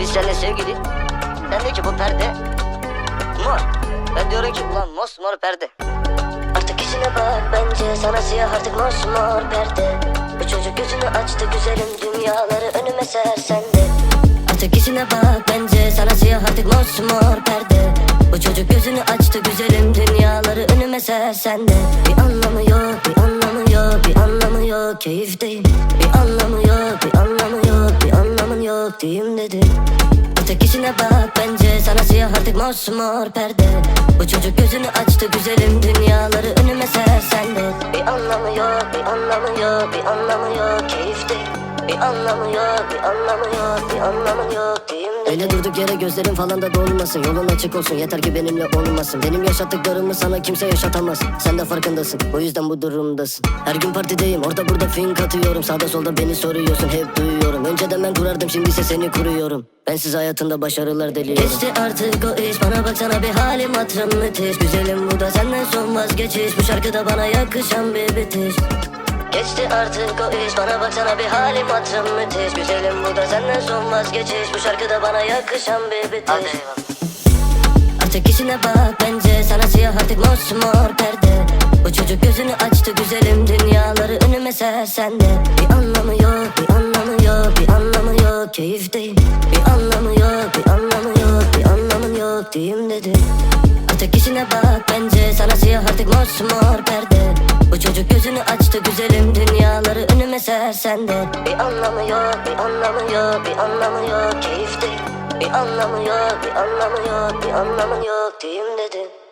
seninle sevgili. Sen diyor ki bu perde mor. Ben diyorum ki ulan mosmor perde. Artık yüzüne bak bence sana siyah artık mosmor perde Bu çocuk gözünü açtı güzelim dünyaları önüme ser sende Artık yüzüne bak bence sana siyah artık mosmor perde Bu çocuk gözünü açtı güzelim dünyaları önüme ser sende Bir anlamı yok bir anlamı yok bir anlamı yok keyif değil Bir anlamı diyeyim dedi Ötekisine bak bence sana siyah artık mosmor perde. Bu çocuk gözünü açtı güzelim dünyaları önüme ser sende Bir anlamı yok bir anlamı yok bir anlamı yok keyif değil Bir anlamı yok bir anlamı yok bir anlamın yok diyeyim Öyle durduk yere gözlerin falan da dolmasın. Yolun açık olsun yeter ki benimle olmasın. Benim yaşattıklarımı sana kimse yaşatamaz. Sen de farkındasın o yüzden bu durumdasın. Her gün partideyim orada burada fink atıyorum. Sağda solda beni soruyorsun hep duyuyorum. Önceden ben kurardım şimdi ise seni kuruyorum. Bensiz hayatında başarılar diliyorum. Geçti artık o iş bana baksana bir halim hatırım müthiş. Güzelim bu da senden son vazgeçiş. Bu şarkıda bana yakışan bir bitiş. Geçti artık o iş bana baksana bir halim hatırım müthiş. Güzelim bu da senden son vazgeçiş. Bu şarkıda bana yakışan bir bitiş. Hadi. Artık işine bak bence sana siyah artık mosmor perde. Bu çocuk gözünü açtı güzelim dünyaları önüme ser sende. Bir anlamı yok bir anlamı yok bir anlamı yok Bir anlamı yok bir anlamı yok bir anlamın yok diyeyim dedi. Artık işine bak bence sana siyah artık mosmor perde. Bu çocuk gözünü açtı güzelim dünyaları önüme ser sende Bir anlamı yok bir anlamı yok bir anlamı yok keyif değil Bir anlamı yok bir anlamı yok bir anlamın yok diyeyim dedi